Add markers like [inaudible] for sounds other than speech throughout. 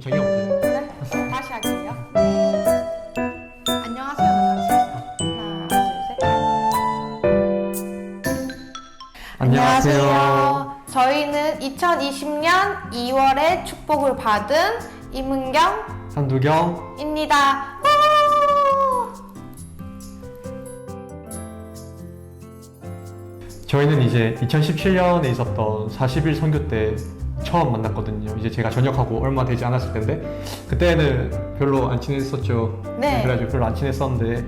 저희 없어요. 네, 다시 할게요. 안녕하세요. 같이. 하나, 둘, 셋. 저희는 2020년 2월에 축복을 받은 임은경입니다. 한두경. 우! 저희는 이제 2017년에 있었던 40일 선교 때 처음 만났거든요. 이제 제가 전역하고 얼마 되지 않았을 텐데 그때는 별로 안 친했었죠. 네. 그래가지고 별로 안 친했었는데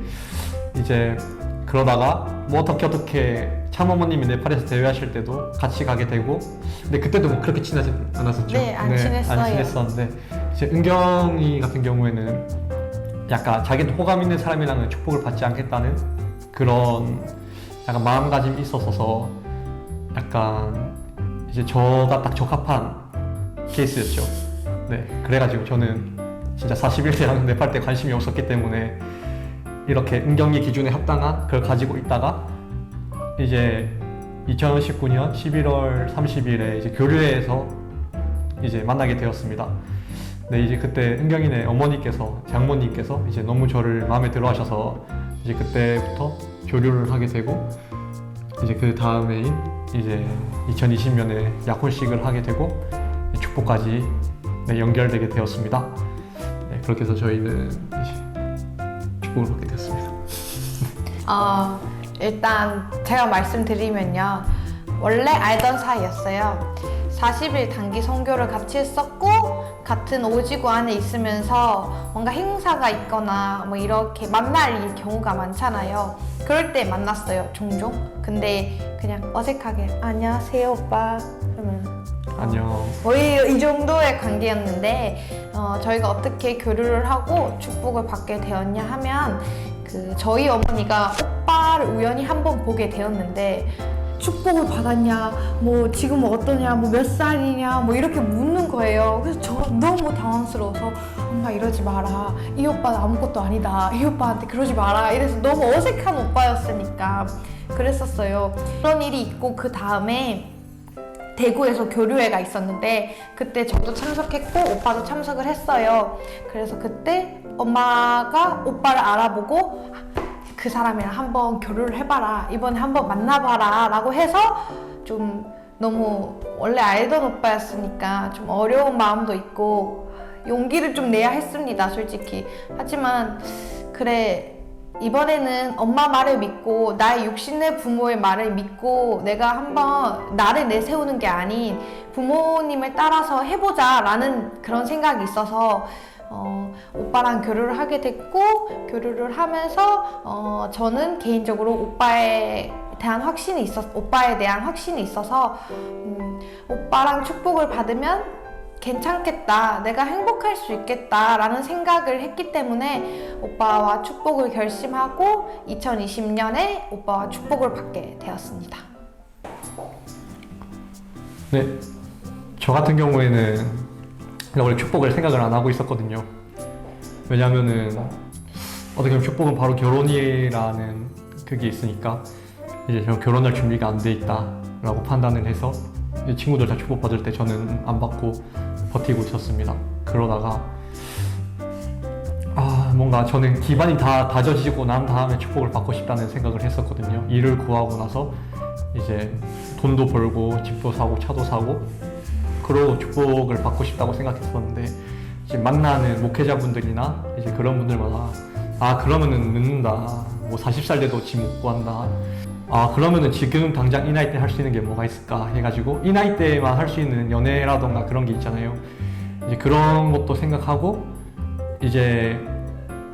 이제 그러다가 뭐 어떻게 어떻게 참어머님이 네팔에서 대회하실 때도 같이 가게 되고 근데 그때도 뭐 그렇게 친하지 않았었죠. 네, 안 친했어요. 안 친했었는데 이제 은경이 같은 경우에는 약간 자기도 호감 있는 사람이랑은 축복을 받지 않겠다는 그런 약간 마음가짐이 있었어서 약간 이제 저가 딱 적합한 케이스였죠. 네, 그래가지고 저는 진짜 41대랑 네팔 때 관심이 없었기 때문에 이렇게 은경이 기준에 합당한 그걸 가지고 있다가 이제 2019년 11월 30일에 이제 교류회에서 이제 만나게 되었습니다. 네, 이제 그때 은경이네 어머니께서 장모님께서 이제 너무 저를 마음에 들어 하셔서 이제 그때부터 교류를 하게 되고 이제 그 다음해인 이제 2020년에 약혼식을 하게 되고 축복까지 네, 연결되게 되었습니다. 네, 그렇게 해서 저희는 이제 축복을 받게 되었습니다. 어, 일단 제가 말씀드리면요. 원래 알던 사이였어요. 40일 단기 선교를 같이 했었고 같은 오지구 안에 있으면서 뭔가 행사가 있거나 뭐 이렇게 만날 일 경우가 많잖아요. 그럴 때 만났어요, 종종. 근데 그냥 어색하게 안녕하세요, 오빠. 그러면 안녕. 거의 이 정도의 관계였는데 어, 저희가 어떻게 교류를 하고 축복을 받게 되었냐 하면 그 저희 어머니가 오빠를 우연히 한번 보게 되었는데 축복을 받았냐 뭐 지금 어떠냐 뭐 몇 살이냐 뭐 이렇게 묻는 거예요. 그래서 저 너무 당황스러워서 엄마 이러지 마라. 이 오빠는 아무것도 아니다. 이 오빠한테 그러지 마라. 이래서 너무 어색한 오빠였으니까 그랬었어요. 그런 일이 있고 그 다음에 대구에서 교류회가 있었는데 그때 저도 참석했고 오빠도 참석을 했어요. 그래서 그때 엄마가 오빠를 알아보고 그 사람이랑 한번 교류를 해봐라. 이번에 한번 만나봐라. 라고 해서 좀 너무 원래 알던 오빠였으니까 좀 어려운 마음도 있고 용기를 좀 내야 했습니다. 솔직히. 하지만 그래 이번에는 엄마 말을 믿고 나의 육신의 부모의 말을 믿고 내가 한번 나를 내세우는 게 아닌 부모님을 따라서 해보자 라는 그런 생각이 있어서 어, 오빠랑 교류를 하게 됐고 교류를 하면서 어, 저는 개인적으로 오빠에 대한 확신이 있었 오빠에 대한 확신이 있어서 음, 오빠랑 축복을 받으면 괜찮겠다. 내가 행복할 수 있겠다라는 생각을 했기 때문에 오빠와 축복을 결심하고 2020년에 오빠와 축복을 받게 되었습니다. 네, 저 같은 경우에는 원래 축복을 생각을 안 하고 있었거든요. 왜냐면은 어떻게 보면 축복은 바로 결혼이라는 그게 있으니까 이제 저 결혼할 준비가 안 돼 있다라고 판단을 해서 친구들 다 축복 받을 때 저는 안 받고 버티고 있었습니다. 그러다가 아 뭔가 저는 기반이 다 다져지고 난 다음에 축복을 받고 싶다는 생각을 했었거든요. 일을 구하고 나서 이제 돈도 벌고 집도 사고 차도 사고 그러고 축복을 받고 싶다고 생각했었는데 이제 만나는 목회자분들이나 이제 그런 분들마다 아 그러면은 늦는다. 뭐 40살 돼도 집 못 구한다. 아 그러면은 지금 당장 이 나이 때 할 수 있는 게 뭐가 있을까? 해가지고 이 나이 때만 할 수 있는 연애라던가 그런 게 있잖아요. 이제 그런 것도 생각하고 이제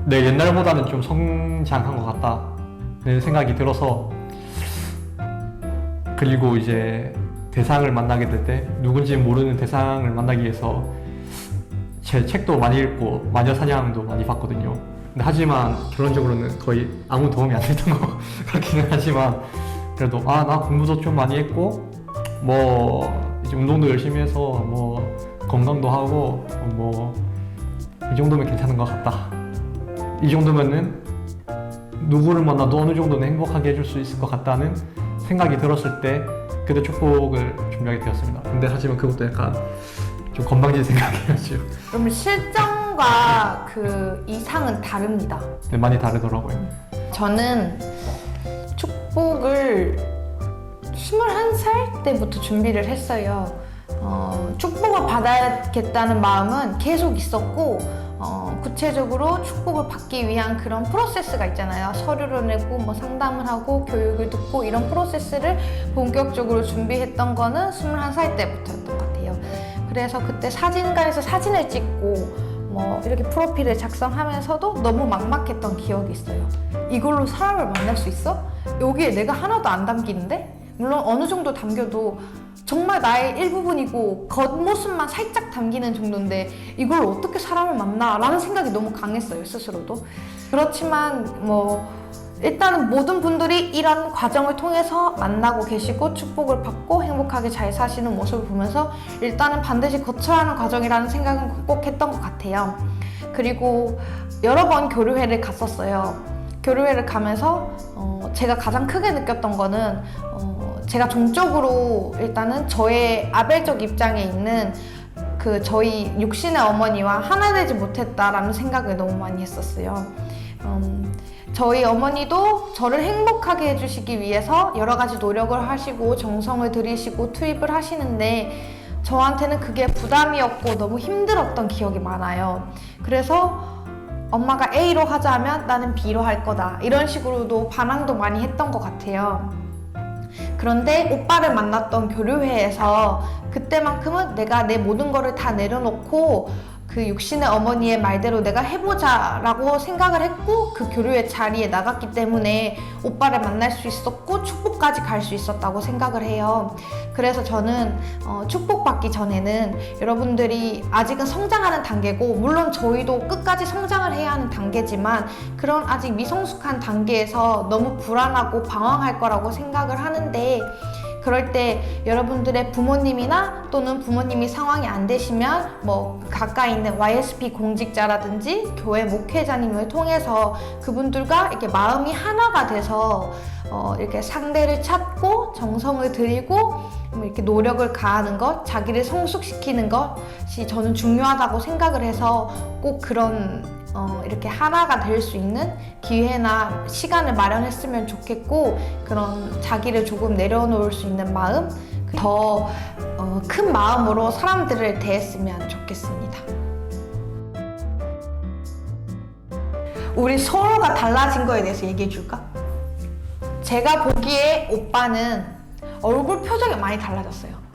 내 옛날보다는 좀 성장한 것 같다는 생각이 들어서 그리고 이제 대상을 만나게 될 때 누군지 모르는 대상을 만나기 위해서 제 책도 많이 읽고 마녀 사냥도 많이 봤거든요. 근데 하지만 결론적으로는 거의 아무 도움이 안 됐던 것 [laughs] 같기는 하지만 그래도 아 나 공부도 좀 많이 했고 뭐 이제 운동도 열심히 해서 뭐 건강도 하고 뭐 이 정도면 괜찮은 것 같다. 이 정도면은 누구를 만나도 어느 정도는 행복하게 해줄 수 있을 것 같다는 생각이 들었을 때 그때 축복을 준비하게 되었습니다. 근데 하지만 그것도 약간 좀 건방진 지금. [laughs] 그러면 실정과 그 이상은 다릅니다. 네, 많이 다르더라고요. 저는 축복을 21살 때부터 준비를 했어요. 어, 축복을 받아야겠다는 마음은 계속 있었고, 어, 구체적으로 축복을 받기 위한 그런 프로세스가 있잖아요. 서류를 내고, 뭐 상담을 하고, 교육을 듣고, 이런 프로세스를 본격적으로 준비했던 거는 21살 때부터였던 것 같아요. 그래서 그때 사진관에서 사진을 찍고, 뭐 이렇게 프로필을 작성하면서도 너무 막막했던 기억이 있어요. 이걸로 사람을 만날 수 있어? 여기에 내가 하나도 안 담기는데? 물론 어느 정도 담겨도 정말 나의 일부분이고 겉모습만 살짝 담기는 정도인데 이걸 어떻게 사람을 만나? 라는 생각이 너무 강했어요, 스스로도. 그렇지만 뭐 일단은 모든 분들이 이런 과정을 통해서 만나고 계시고 축복을 받고 행복하게 잘 사시는 모습을 보면서 일단은 반드시 거쳐야 하는 과정이라는 생각은 꼭 했던 것 같아요. 그리고 여러 번 교류회를 갔었어요. 교류회를 가면서 어, 제가 가장 크게 느꼈던 거는 어, 제가 종적으로 일단은 저의 아벨적 입장에 있는 그 저희 육신의 어머니와 하나 되지 못했다라는 생각을 너무 많이 했었어요. 음, 저희 어머니도 저를 행복하게 해주시기 위해서 여러 가지 노력을 하시고 정성을 들이시고 투입을 하시는데 저한테는 그게 부담이었고 너무 힘들었던 기억이 많아요. 그래서 엄마가 A로 하자면 나는 B로 할 거다. 이런 식으로도 반항도 많이 했던 것 같아요. 그런데 오빠를 만났던 교류회에서 그때만큼은 내가 내 모든 거를 다 내려놓고 그 육신의 어머니의 말대로 내가 해보자 라고 생각을 했고 그 교류회 자리에 나갔기 때문에 오빠를 만날 수 있었고 축복까지 갈 수 있었다고 생각을 해요. 그래서 저는 어, 축복받기 전에는 여러분들이 아직은 성장하는 단계고 물론 저희도 끝까지 성장을 해야 하는 단계지만 그런 아직 미성숙한 단계에서 너무 불안하고 방황할 거라고 생각을 하는데 그럴 때 여러분들의 부모님이나 또는 부모님이 상황이 안 되시면 뭐 가까이 있는 YSP 공직자라든지 교회 목회자님을 통해서 그분들과 이렇게 마음이 하나가 돼서 어 이렇게 상대를 찾고 정성을 들이고 뭐 이렇게 노력을 가하는 것, 자기를 성숙시키는 것이 저는 중요하다고 생각을 해서 꼭 그런 어, 이렇게 하나가 될 수 있는 기회나 시간을 마련했으면 좋겠고 그런 자기를 조금 내려놓을 수 있는 마음 더 큰 마음으로 사람들을 대했으면 좋겠습니다. 우리 서로가 달라진 거에 대해서 얘기해 줄까? 제가 보기에 오빠는 얼굴 표정이 많이 달라졌어요.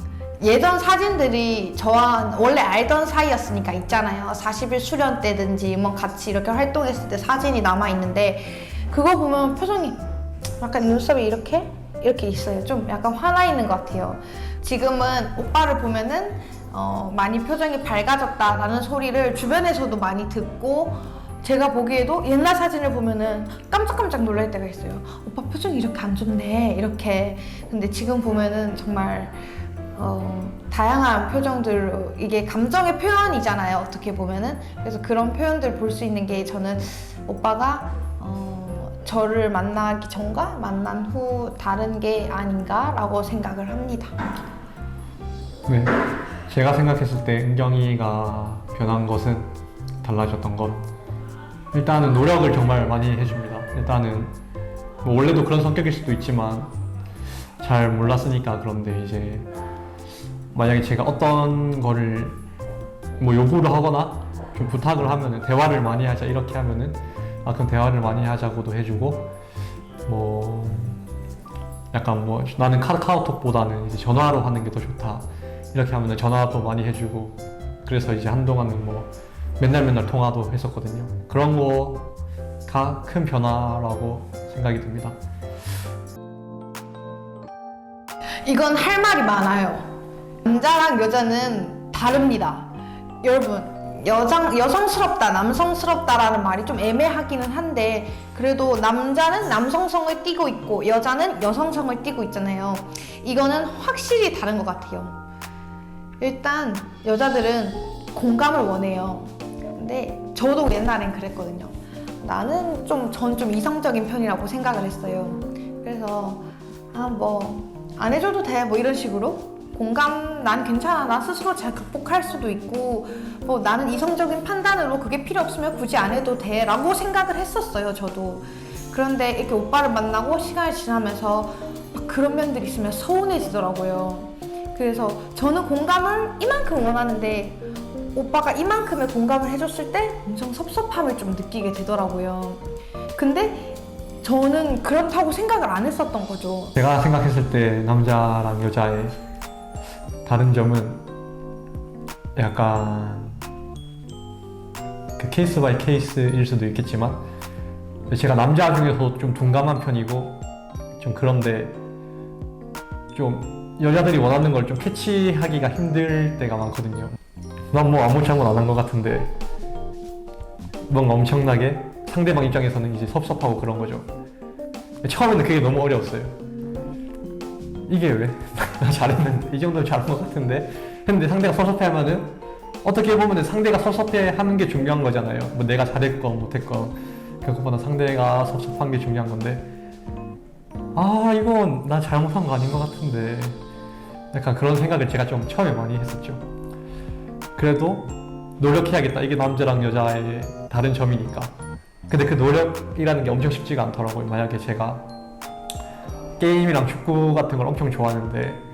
예전 사진들이 저와 원래 알던 사이였으니까 있잖아요. 40일 수련 때든지 뭐 같이 이렇게 활동했을 때 사진이 남아 있는데 그거 보면 표정이 약간 눈썹이 이렇게 이렇게 있어요. 좀 약간 화나 있는 것 같아요. 지금은 오빠를 보면은 어, 많이 표정이 밝아졌다라는 소리를 주변에서도 많이 듣고 제가 보기에도 옛날 사진을 보면은 깜짝깜짝 놀랄 때가 있어요. 오빠 표정이 이렇게 안 좋네. 이렇게. 근데 지금 보면은 정말 어, 다양한 표정들로 이게 감정의 표현이잖아요. 어떻게 보면은 그래서 그런 표현들 볼 수 있는 게 저는 오빠가 어, 저를 만나기 전과 만난 후 다른 게 아닌가라고 생각을 합니다. 네, 제가 생각했을 때 은경이가 변한 것은 달라졌던 것. 일단은 노력을 정말 많이 해줍니다. 일단은 뭐 원래도 그런 성격일 수도 있지만 잘 몰랐으니까 그런데 이제 만약에 제가 어떤 거를 뭐 요구를 하거나 좀 부탁을 하면은 대화를 많이 하자 이렇게 하면은 아 그럼 대화를 많이 하자고도 해주고 뭐 약간 뭐 나는 카카오톡보다는 이제 전화로 하는 게 더 좋다 이렇게 하면은 전화도 많이 해주고 그래서 이제 한동안은 뭐 맨날 맨날 통화도 했었거든요 그런 거가 큰 변화라고 생각이 듭니다 이건 할 말이 많아요. 남자랑 여자는 다릅니다. 여러분, 여장, 여성스럽다, 남성스럽다라는 말이 좀 애매하기는 한데, 그래도 남자는 남성성을 띠고 있고, 여자는 여성성을 띠고 있잖아요. 이거는 확실히 다른 것 같아요. 일단, 여자들은 공감을 원해요. 근데 저도 옛날엔 그랬거든요. 나는 좀, 전 좀 이성적인 편이라고 생각을 했어요. 그래서, 아, 뭐, 안 해줘도 돼. 뭐 이런 식으로 공감 난 괜찮아. 나 스스로 잘 극복할 수도 있고 뭐 나는 이성적인 판단으로 그게 필요 없으면 굳이 안 해도 돼 라고 생각을 했었어요 저도. 그런데 이렇게 오빠를 만나고 시간이 지나면서 막 그런 면들이 있으면 서운해지더라고요. 그래서 저는 공감을 이만큼 원하는데 오빠가 이만큼의 공감을 해줬을 때 엄청 섭섭함을 좀 느끼게 되더라고요. 근데 저는 그렇다고 생각을 안 했었던 거죠. 제가 생각했을 때 남자랑 여자의 다른 점은 약간 그 케이스 바이 케이스일 수도 있겠지만 제가 남자 중에서 좀 둔감한 편이고 좀 그런데 좀 여자들이 원하는 걸 좀 캐치하기가 힘들 때가 많거든요. 난 뭐 아무 잘못 안한 것 같은데 뭔가 엄청나게 상대방 입장에서는 이제 섭섭하고 그런 거죠. 처음에는 그게 너무 어려웠어요. 이게 왜? 나 [laughs] 잘했는데 이 정도면 잘한 것 같은데 근데 상대가 섭섭해하면은 어떻게 보면은 상대가 섭섭해하는 게 중요한 거잖아요. 뭐 내가 잘했건 못했건 그것보다 상대가 섭섭한 게 중요한 건데 아 이건 나 잘못한 거 아닌 것 같은데 약간 그런 생각을 제가 좀 처음에 많이 했었죠. 그래도 노력해야겠다. 이게 남자랑 여자의 다른 점이니까. 근데 그 노력이라는 게 엄청 쉽지가 않더라고요. 만약에 제가 게임이랑 축구 같은 걸 엄청 좋아하는데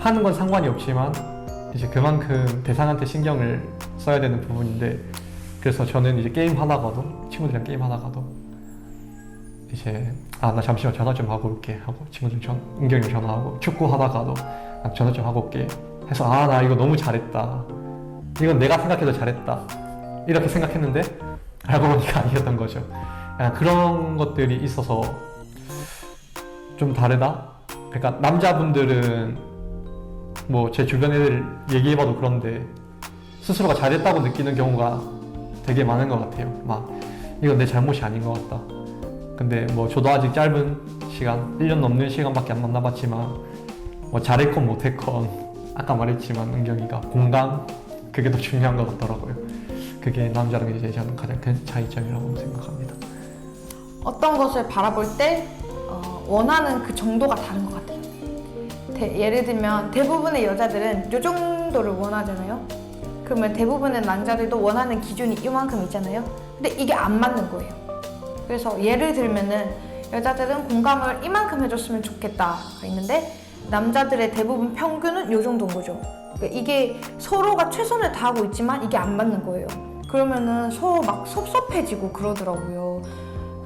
하는 건 상관이 없지만 이제 그만큼 대상한테 신경을 써야 되는 부분인데 그래서 저는 이제 게임 하다가도 친구들이랑 게임 하다가도 이제 아 나 잠시만 전화 좀 하고 올게 하고 친구들 전 은경이 전화하고 축구 하다가도 나 전화 좀 하고 올게 해서 아 나 이거 너무 잘했다. 이건 내가 생각해도 잘했다. 이렇게 생각했는데 알고 보니까 [laughs] 아니었던 거죠. 그런 것들이 있어서 좀 다르다? 그러니까 남자분들은 뭐 제 주변 애들 얘기해봐도 그런데 스스로가 잘했다고 느끼는 경우가 되게 많은 것 같아요. 막 이건 내 잘못이 아닌 것 같다. 근데 뭐 저도 아직 짧은 시간 1년 넘는 시간밖에 안 만나봤지만 뭐 잘했건 못했건 아까 말했지만 은경이가 공감? 그게 더 중요한 것 같더라고요. 그게 남자랑 이제 저는 가장 큰 차이점이라고 생각합니다. 어떤 것을 바라볼 때 어, 원하는 그 정도가 다른 것 같아요. 대- 예를 들면 대부분의 여자들은 이 정도를 원하잖아요. 그러면 대부분의 남자들도 원하는 기준이 이만큼 있잖아요. 근데 이게 안 맞는 거예요. 그래서 예를 들면은 여자들은 공감을 이만큼 해줬으면 좋겠다가 있는데 남자들의 대부분 평균은 이 정도인 거죠. 그러니까 이게 서로가 최선을 다하고 있지만 이게 안 맞는 거예요. 그러면은 서로 막 섭섭해지고 그러더라고요.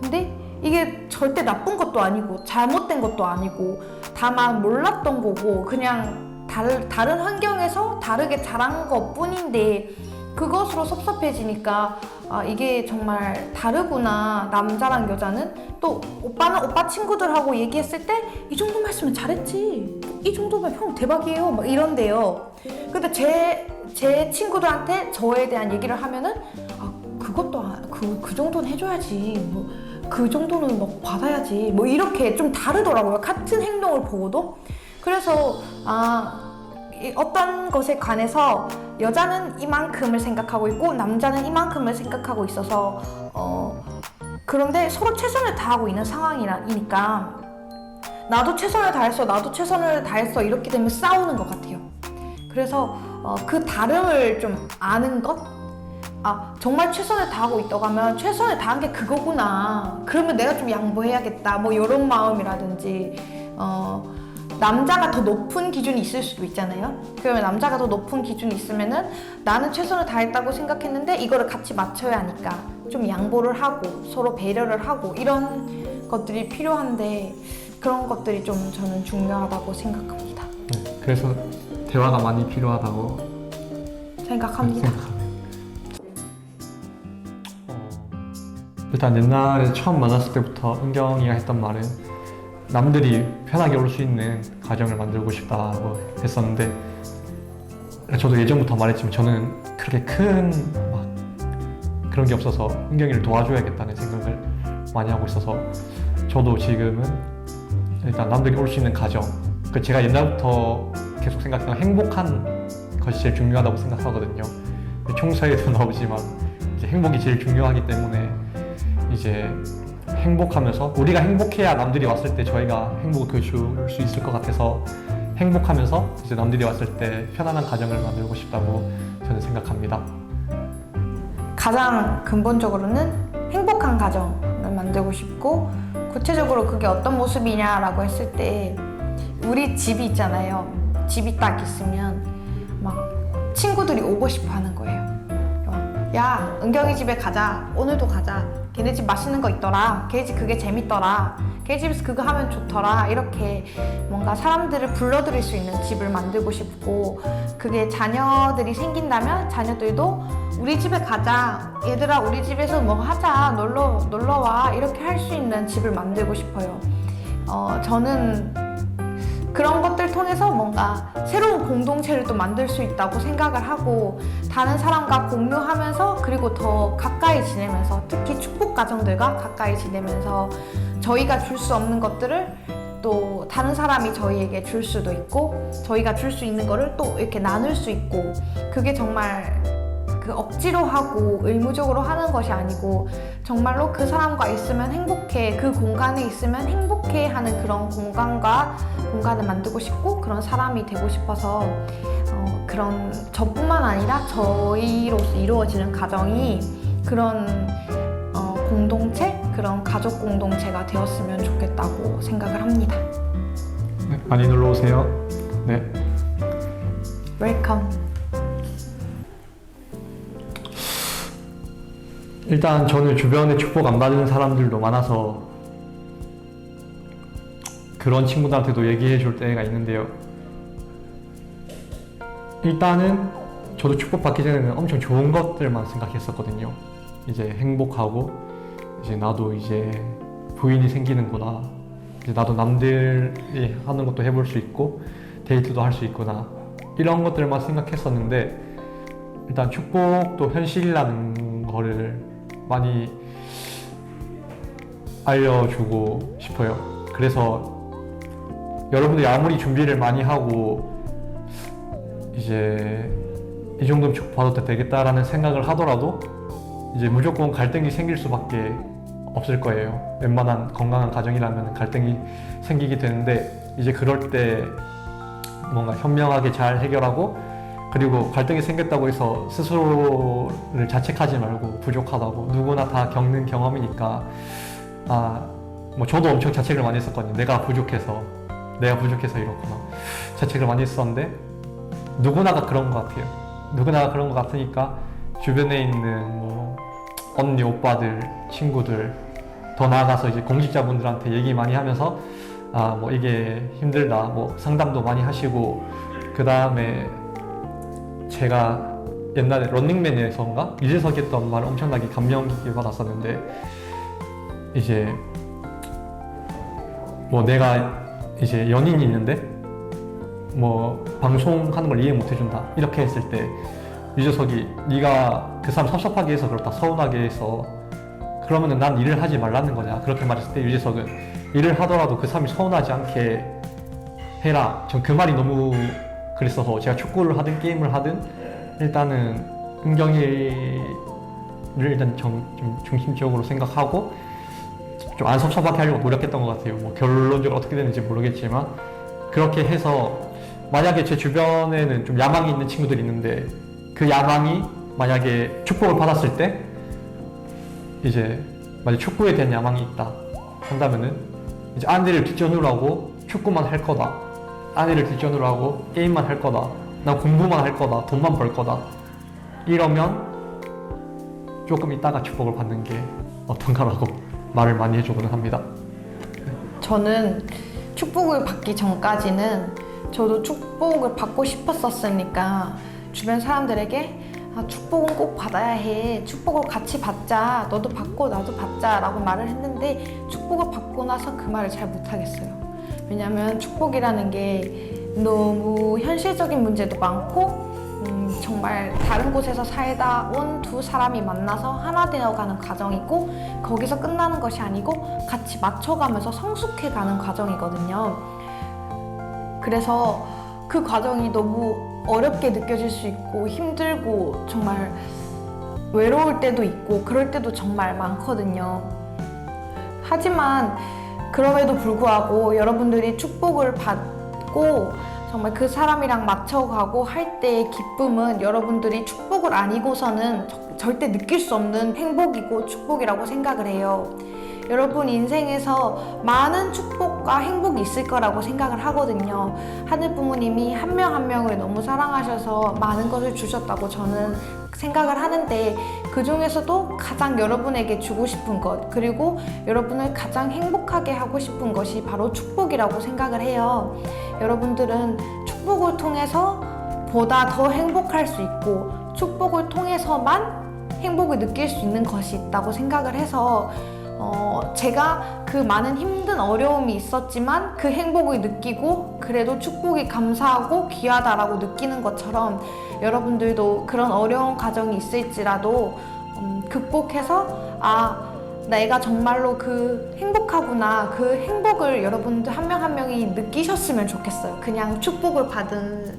근데 이게 절대 나쁜 것도 아니고 잘못된 것도 아니고 다만 몰랐던 거고 그냥 다른, 다른 환경에서 다르게 자란 것 뿐인데 그것으로 섭섭해지니까 아, 이게 정말 다르구나. 남자랑 여자는? 또 오빠는 오빠 친구들하고 얘기했을 때 이 정도만 했으면 잘했지. 이 정도면 형 대박이에요. 막 이런데요. 근데 제, 제 친구들한테 저에 대한 얘기를 하면은 아 그것도 아- 그, 그 정도는 해줘야지. 뭐 그 정도는 막 받아야지. 뭐 이렇게 좀 다르더라고요. 같은 행동을 보고도. 그래서 아이 어떤 것에 관해서 여자는 이만큼을 생각하고 있고 남자는 이만큼을 생각하고 있어서 어 그런데 서로 최선을 다하고 있는 상황이니까 나도 최선을 다했어 나도 최선을 다했어 이렇게 되면 싸우는 것 같아요. 그래서 어, 그 다름을 좀 아는 것 아 정말 최선을 다하고 있다고 하면 최선을 다한 게 그거구나. 그러면 내가 좀 양보해야겠다. 뭐 이런 마음이라든지 어 남자가 더 높은 기준이 있을 수도 있잖아요. 그러면 남자가 더 높은 기준이 있으면은 나는 최선을 다했다고 생각했는데 이거를 같이 맞춰야 하니까 좀 양보를 하고 서로 배려를 하고 이런 것들이 필요한데 그런 것들이 좀 저는 중요하다고 생각합니다. 네, 그래서 대화가 많이 필요하다고 생각합니다. 생각합니다. 일단 옛날에 처음 만났을 때부터 은경이가 했던 말은 남들이 편하게 올 수 있는 가정을 만들고 싶다고 했었는데 저도 예전부터 말했지만 저는 그렇게 큰 막 그런 게 없어서 은경이를 도와줘야겠다는 생각을 많이 하고 있어서 저도 지금은 일단 남들이 올 수 있는 가정 그 제가 옛날부터 계속 생각했던 행복한 것이 제일 중요하다고 생각하거든요. 총서에도 [laughs] 나오지만 이제 행복이 제일 중요하기 때문에 이제 행복하면서 우리가 행복해야 남들이 왔을 때 저희가 행복을 줄수 있을 것 같아서 행복하면서 이제 남들이 왔을 때 편안한 가정을 만들고 싶다고 저는 생각합니다. 가장 근본적으로는 행복한 가정을 만들고 싶고 구체적으로 그게 어떤 모습이냐라고 했을 때 우리 집이 있잖아요. 집이 딱 있으면 막 친구들이 오고 싶어 하는 거예요. 막, 야, 은경이 집에 가자. 오늘도 가자. 걔네 집 맛있는 거 있더라. 걔네 집 그게 재밌더라. 걔네 집에서 그거 하면 좋더라. 이렇게 뭔가 사람들을 불러들일 수 있는 집을 만들고 싶고 그게 자녀들이 생긴다면 자녀들도 우리 집에 가자. 얘들아, 우리 집에서 뭐 하자. 놀러, 놀러 와. 이렇게 할 수 있는 집을 만들고 싶어요. 어, 저는 그런 것들 통해서 뭔가 새로운 공동체를 또 만들 수 있다고 생각을 하고 다른 사람과 공유하면서 그리고 더 가까이 지내면서 특히 축복 가정들과 가까이 지내면서 저희가 줄 수 없는 것들을 또 다른 사람이 저희에게 줄 수도 있고 저희가 줄 수 있는 거를 또 이렇게 나눌 수 있고 그게 정말 그 억지로 하고 의무적으로 하는 것이 아니고 정말로 그 사람과 있으면 행복해 그 공간에 있으면 행복해 하는 그런 공간과 공간을 만들고 싶고 그런 사람이 되고 싶어서 어, 그런 저뿐만 아니라 저희로서 이루어지는 가정이 그런 어, 공동체 그런 가족 공동체가 되었으면 좋겠다고 생각을 합니다. 네, 많이 놀러 오세요. 네. 웰컴. 일단 저는 주변에 축복 안 받는 사람들도 많아서 그런 친구들한테도 얘기해 줄 때가 있는데요. 일단은 저도 축복 받기 전에는 엄청 좋은 것들만 생각했었거든요. 이제 행복하고 이제 나도 이제 부인이 생기는구나. 이제 나도 남들이 하는 것도 해볼 수 있고 데이트도 할 수 있구나. 이런 것들만 생각했었는데 일단 축복도 현실이라는 거를 많이 알려주고 싶어요. 그래서 여러분들이 아무리 준비를 많이 하고 이제 이 정도면 축복받아도 되겠다라는 생각을 하더라도 이제 무조건 갈등이 생길 수밖에 없을 거예요. 웬만한 건강한 가정이라면 갈등이 생기게 되는데 이제 그럴 때 뭔가 현명하게 잘 해결하고 그리고 갈등이 생겼다고 해서 스스로를 자책하지 말고 부족하다고 누구나 다 겪는 경험이니까 아 뭐 저도 엄청 자책을 많이 했었거든요. 내가 부족해서 내가 부족해서 이렇구나 자책을 많이 했었는데 누구나가 그런 것 같아요. 누구나가 그런 것 같으니까 주변에 있는 뭐 언니 오빠들 친구들 더 나아가서 이제 공직자분들한테 얘기 많이 하면서 아 뭐 이게 힘들다 뭐 상담도 많이 하시고 그 다음에 제가 옛날에 런닝맨에서인가? 유재석이 했던 말을 엄청나게 감명 깊게 받았었는데 이제 뭐 내가 이제 연인이 있는데 뭐 방송하는 걸 이해 못 해준다. 이렇게 했을 때 유재석이 네가 그 사람 섭섭하게 해서 그렇다 서운하게 해서 그러면은 난 일을 하지 말라는 거냐? 그렇게 말했을 때 유재석은 일을 하더라도 그 사람이 서운하지 않게 해라. 전 그 말이 너무 그랬어서 제가 축구를 하든 게임을 하든 일단은 은경이를 일단 정, 좀 중심적으로 생각하고 좀 안 섭섭하게 하려고 노력했던 것 같아요. 뭐 결론적으로 어떻게 되는지 모르겠지만 그렇게 해서 만약에 제 주변에는 좀 야망이 있는 친구들이 있는데 그 야망이 만약에 축복을 받았을 때 이제 만약 축구에 대한 야망이 있다 한다면은 이제 아내를 뒷전으로 하고 축구만 할 거다. 아내를 뒷전으로 하고 게임만 할 거다. 나 공부만 할 거다. 돈만 벌 거다. 이러면 조금 있다가 축복을 받는 게 어떤가라고 [laughs] 말을 많이 해주고는 합니다. 저는 축복을 받기 전까지는 저도 축복을 받고 싶었었으니까 주변 사람들에게 아, 축복은 꼭 받아야 해. 축복을 같이 받자. 너도 받고 나도 받자. 라고 말을 했는데 축복을 받고 나서 그 말을 잘 못하겠어요. 왜냐면 축복이라는 게 너무 현실적인 문제도 많고 음, 정말 다른 곳에서 살다 온 두 사람이 만나서 하나 되어가는 과정이고 거기서 끝나는 것이 아니고 같이 맞춰가면서 성숙해가는 과정이거든요. 그래서 그 과정이 너무 어렵게 느껴질 수 있고 힘들고 정말 외로울 때도 있고 그럴 때도 정말 많거든요. 하지만 그럼에도 불구하고 여러분들이 축복을 받고 정말 그 사람이랑 맞춰가고 할 때의 기쁨은 여러분들이 축복을 아니고서는 저- 절대 느낄 수 없는 행복이고 축복이라고 생각을 해요. 여러분 인생에서 많은 축복과 행복이 있을 거라고 생각을 하거든요. 하늘 부모님이 한 명한 명을 너무 사랑하셔서 많은 것을 주셨다고 저는 생각을 하는데 그 중에서도 가장 여러분에게 주고 싶은 것 그리고 여러분을 가장 행복하게 하고 싶은 것이 바로 축복이라고 생각을 해요. 여러분들은 축복을 통해서 보다 더 행복할 수 있고 축복을 통해서만 행복을 느낄 수 있는 것이 있다고 생각을 해서 어, 제가 그 많은 힘든 어려움이 있었지만 그 행복을 느끼고 그래도 축복이 감사하고 귀하다라고 느끼는 것처럼 여러분들도 그런 어려운 과정이 있을지라도 음, 극복해서 아 내가 정말로 그 행복하구나 그 행복을 여러분들 한 명 한 명이 느끼셨으면 좋겠어요. 그냥 축복을 받은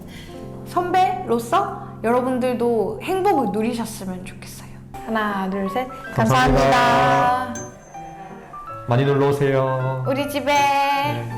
선배로서 여러분들도 행복을 누리셨으면 좋겠어요. 하나, 둘, 셋. 감사합니다. 감사합니다. 많이 놀러 오세요. 우리 집에 네.